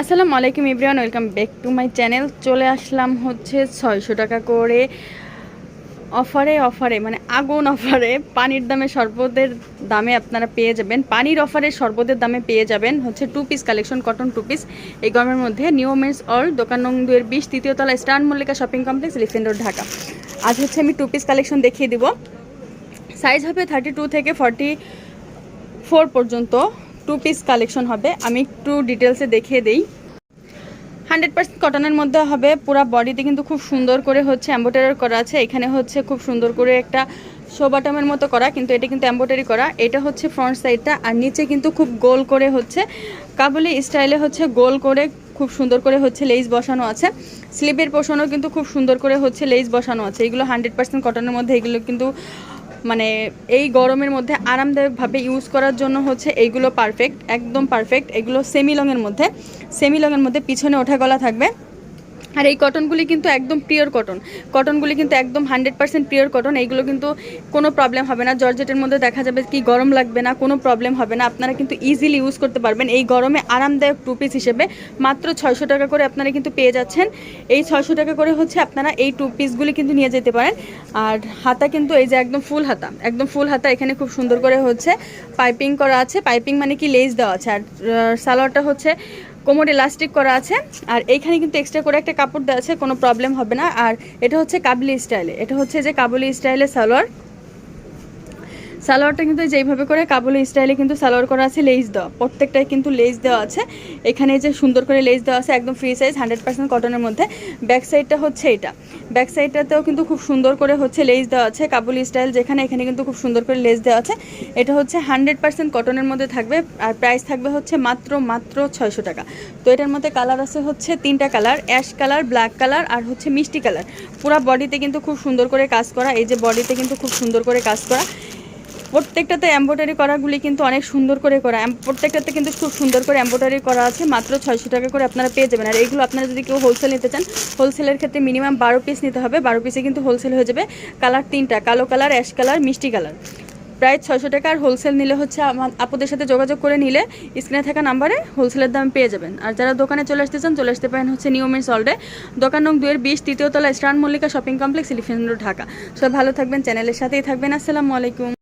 আসসালামু আলাইকুম ইব্রিয়ান welcome back to my channel. চলে আসলাম হচ্ছে ছয়শো টাকা করে অফারে অফারে মানে আগুন অফারে। পানির দামে শরবতের দামে আপনারা পেয়ে যাবেন। পানির অফারে শরবতের দামে পেয়ে যাবেন হচ্ছে two piece collection cotton two piece এই গরমের মধ্যে নিউ মেন্স অল দোকান নং দুয়ের বিশ, তৃতীয় তলা star Mallika shopping complex elephant road Dhaka. আজ হচ্ছে আমি টু পিস কালেকশন দেখিয়ে দিব। সাইজ হবে থার্টি টু থেকে ফর্টি ফোর পর্যন্ত। টু পিস কালেকশন হবে। আমি একটু ডিটেলসে দেখিয়ে দেই। হান্ড্রেড পার্সেন্ট কটনের মধ্যে হবে, পুরা বডিতে কিন্তু খুব সুন্দর করে হচ্ছে এম্বোটারি করা আছে। এখানে হচ্ছে খুব সুন্দর করে একটা শোবাটামের মতো করা, কিন্তু এটা কিন্তু এম্বোটারি করা। এটা হচ্ছে ফ্রন্ট সাইডটা আর নিচে কিন্তু খুব গোল করে হচ্ছে কাবুলি স্টাইলে হচ্ছে গোল করে খুব সুন্দর করে হচ্ছে লেস বসানো আছে। স্লিপের পোষণও কিন্তু খুব সুন্দর করে হচ্ছে লেস বসানো আছে। এগুলো হান্ড্রেড পার্সেন্ট কটনের মধ্যে, এগুলো কিন্তু মানে এই গরমের মধ্যে আরামদায়কভাবে ইউজ করার জন্য হচ্ছে এইগুলো পারফেক্ট একদম পারফেক্ট এগুলো সেমি লংয়ের মধ্যে সেমি লংয়ের মধ্যে পিছনে ওঠা গলা থাকবে। আর এই কটনগুলি কিন্তু একদম পিওর কটন কটনগুলি কিন্তু একদম হান্ড্রেড পার্সেন্ট পিওর কটন এইগুলো কিন্তু কোনো প্রবলেম হবে না। জর্জেটের মধ্যে দেখা যাবে কি গরম লাগবে না, কোনো প্রবলেম হবে না। আপনারা কিন্তু ইজিলি ইউজ করতে পারবেন এই গরমে আরামদায়ক টু পিস হিসেবে। মাত্র ছয়শো টাকা করে আপনারা কিন্তু পেয়ে যাচ্ছেন। এই ছয়শো টাকা করে হচ্ছে আপনারা এই টু পিসগুলি কিন্তু নিয়ে যেতে পারেন। আর হাতা কিন্তু এই যে একদম ফুল হাতা, একদম ফুল হাতা এখানে খুব সুন্দর করে হচ্ছে পাইপিং করা আছে। পাইপিং মানে কি লেস দেওয়া আছে। আর সালোয়ারটা হচ্ছে কোমর ইলাস্টিক করা আছে, আর এইখানে কিন্তু এক্সট্রা করে একটা কাপড় দেওয়া আছে, কোনো প্রবলেম হবে না। আর এটা হচ্ছে কাবলি স্টাইলে এটা হচ্ছে যে কাবুলি স্টাইলে সালোয়ার। সালোয়ারটা কিন্তু যেইভাবে করে কাবুলি স্টাইলে কিন্তু সালোয়ার করা আছে লেস দেওয়া। প্রত্যেকটাই কিন্তু লেস দেওয়া আছে। এখানে যে সুন্দর করে লেস দেওয়া আছে, একদম ফ্রি সাইজ হান্ড্রেড পার্সেন্ট কটনের মধ্যে। ব্যাক সাইডটা হচ্ছে এটা। ব্যাক সাইডটাতেও কিন্তু খুব সুন্দর করে হচ্ছে লেস দেওয়া আছে, কাবুলি স্টাইল যেখানে এখানে কিন্তু খুব সুন্দর করে লেস দেওয়া আছে। এটা হচ্ছে হান্ড্রেড পার্সেন্ট কটনের মধ্যে থাকবে, আর প্রাইস থাকবে হচ্ছে মাত্র মাত্র ছয়শো টাকা। তো এটার মধ্যে কালার আছে হচ্ছে তিনটা colour ash colour black colour আর হচ্ছে মিষ্টি কালার পুরো বডিতে কিন্তু খুব সুন্দর করে কাজ করা, এই যে বডিতে কিন্তু খুব সুন্দর করে কাজ করা। প্রত্যেকটাতে এম্ব্রয়ডারি করাগুলি কিন্তু অনেক সুন্দর করে করা। প্রত্যেকটাতে কিন্তু খুব সুন্দর করে এম্ব্রয়ডারি করা আছে, মাত্র ছয়শো টাকা করে আপনারা পেয়ে যাবেন। আর এইগুলো আপনারা যদি কেউ হোলসেল নিতে চান হোলসেলের ক্ষেত্রে মিনিমাম বারো পিস নিতে হবে। বারো পিসে কিন্তু হোলসেল হয়ে যাবে। কালার তিনটা, কালো কালার অ্যাশ কালার, মিষ্টি কালার। প্রায় ছয়শো টাকা আর হোলসেল নিলে হচ্ছে আপুদের সাথে যোগাযোগ করে নিলে স্ক্রিনে থাকা নাম্বারে হোলসেলের দাম পেয়ে যাবেন। আর যারা দোকানে চলে আসতে চান, চলে আসতে পারেন হচ্ছে নিয়মের সল্টে দোকান নং দুয়ের বিশ, তৃতীয় তলা Mallika shopping complex elephant road Dhaka. সব ভালো থাকবেন চ্যানেলের সাথেই থাকবেন। আসসালামু আলাইকুম।